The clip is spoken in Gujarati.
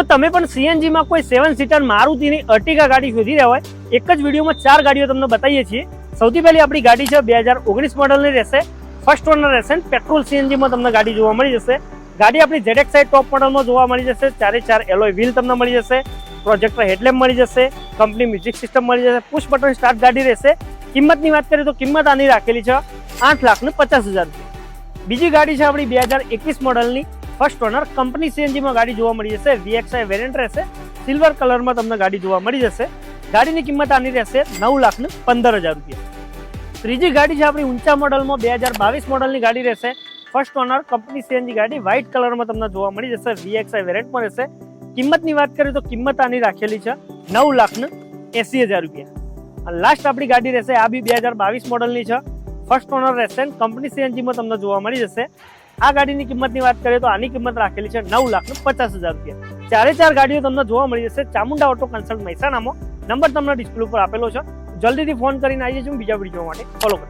તો તમે પણ સીએનજીમાં કોઈ સેવન સીટર મારુતિની અર્ટિગા ગાડી શોધી રહ્યા હોય, એક જ વિડીયોમાં ચાર ગાડીઓ તમને બતાવીએ છીએ. સૌથી પહેલી આપણી ગાડી છે બે હજાર ઓગણીસ મોડલની રહેશે. ફર્સ્ટ ઓનર રહેશે પેટ્રોલ સીએનજીમાં તમને ગાડી જોવા મળી જશે. ગાડી આપણી ZX સાઈડ ટોપ મોડલમાં જોવા મળી જશે. ચારે ચાર એલોય વ્હીલ તમને મળી જશે. પ્રોજેક્ટર હેડલેમ્પ મળી જશે. કંપની મ્યુઝિક સિસ્ટમ મળી જશે. પુશ બટન સ્ટાર્ટ ગાડી રહેશે. કિંમતની વાત કરીએ તો કિંમત આની રાખેલી છે આઠ લાખ ને પચાસ હજાર બીજી ગાડી છે આપણી બે હજાર એકવીસ મોડલની ફર્સ્ટ ઓનર કંપની સીએનજીમાં ગાડી જોવા મળી જશે. વીએક્સઆઈ વેરિયન્ટ રહેશે. સિલ્વર કલરમાં તમને ગાડી જોવા મળી જશે. ગાડીની કિંમત આની રહેશે નવ લાખ ને પંદર હજાર રૂપિયા. ત્રીજી ગાડી છે આપણી ઊંચા મોડલમાં બે હજાર બાવીસ મોડલની ગાડી રહેશે. ફર્સ્ટ ઓનર કંપની સીએનજી ગાડી વ્હાઇટ કલરમાં તમને જોવા મળી જશે. વીએક્સઆઈ વેરિયન્ટમાં રહેશે. કિંમતની વાત કરીએ તો કિંમત આની રાખેલી છે નવ લાખ ને એસી હજાર રૂપિયા. અને લાસ્ટ આપણી ગાડી રહેશે આ બી બે હજાર બાવીસ મોડલની છે. ફર્સ્ટ ઓનર રહેશે કંપની સીએનજીમાં તમને જોવા મળી જશે. આ ગાડીની કિંમતની વાત કરીએ તો આની કિંમત રાખેલી છે નવ લાખ પચાસ હજાર રૂપિયા. ચારે ચાર ગાડીઓ તમને જોવા મળી જશે. ચામુંડા ઓટો કન્સલ્ટ મહેસાણામાં. નંબર તમને ડિસ્પ્લે ઉપર આપેલો છે. જલ્દીથી ફોન કરીને આવી જજો બીજા વીડિયો માટે ફોલો કરો